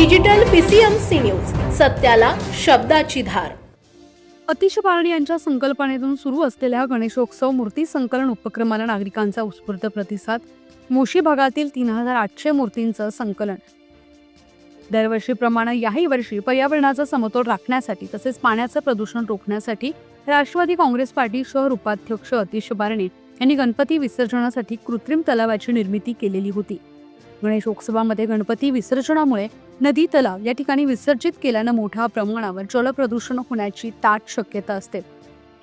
Digital PCMC news सत्याला शब्दाची धार. अतिश पारणी यांच्या संकल्पनेतून सुरू असलेल्या गणेशोत्सव मूर्ती संकलन उपक्रमाला नागरिकांचा उत्स्फूर्त प्रतिसाद. मोशी भागातील तीन हजार आठशे मूर्तींचं संकलन. दरवर्षीप्रमाणे याही वर्षी पर्यावरणाचा समतोल राखण्यासाठी तसेच पाण्याचं प्रदूषण रोखण्यासाठी राष्ट्रवादी काँग्रेस पार्टी शहर उपाध्यक्ष अतिश बारणे यांनी गणपती विसर्जनासाठी कृत्रिम तलावाची निर्मिती केलेली होती. गणेशोत्सवामध्ये गणपती विसर्जनामुळे नदी तलाव या ठिकाणी विसर्जित केल्यानं मोठ्या प्रमाणावर जलप्रदूषण होण्याची दाट शक्यता असते.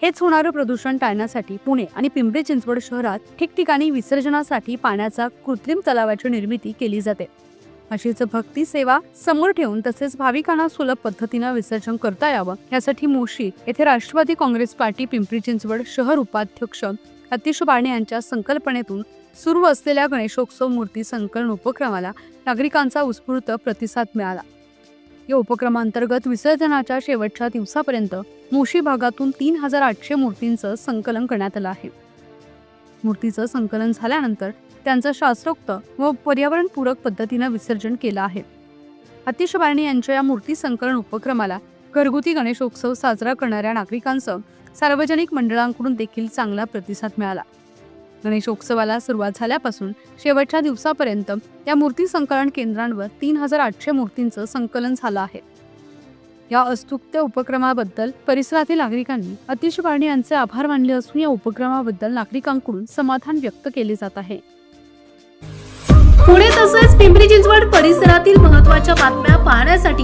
हेच होणारं प्रदूषण टाळण्यासाठी पुणे आणि पिंपरी चिंचवड शहरात ठिकठिकाणी विसर्जनासाठी पाण्याचा कृत्रिम तलावाची निर्मिती केली जाते. अशीच भक्ती सेवा समोर ठेवून तसेच भाविकांना सुलभ पद्धतीनं विसर्जन करता यावं यासाठी मोशी येथे राष्ट्रवादी काँग्रेस पार्टी पिंपरी चिंचवड शहर उपाध्यक्ष अतिश बाणे यांच्या संकल्पनेतून सुरू असलेल्या गणेशोत्सव मूर्ती संकलन उपक्रमाला नागरिकांचा उत्स्फूर्त प्रतिसाद मिळाला. या उपक्रमांतर्गत विसर्जनाच्या शेवटच्या दिवसापर्यंत मोशी भागातून तीन हजार आठशे मूर्तींचं संकलन करण्यात आलं आहे. मूर्तीचं संकलन झाल्यानंतर त्यांचं शास्त्रोक्त व पर्यावरणपूरक पद्धतीनं विसर्जन केलं आहे. अतिश बारणे यांच्या या मूर्ती संकलन उपक्रमाला घरगुती गणेशोत्सव साजरा करणाऱ्या नागरिकांचं सार्वजनिक मंडळांकडून देखील चांगला प्रतिसाद मिळाला. गणेशोत्सवाला सुरुवात झाल्यापासून शेवटच्या दिवसापर्यंत या मूर्ती संकलन केंद्रांवर तीन हजार आठशे मूर्तींचं संकलन झालं आहे. या अस्तुक्त उपक्रमाबद्दल परिसरातील नागरिकांनी अतिश बारणे यांचे आभार मानले असून या उपक्रमाबद्दल नागरिकांकडून समाधान व्यक्त केले जात आहे. पुणे तसेच पिंपरी चिंचवड परिसरातील महत्त्वाच्या बातम्या पाहण्यासाठी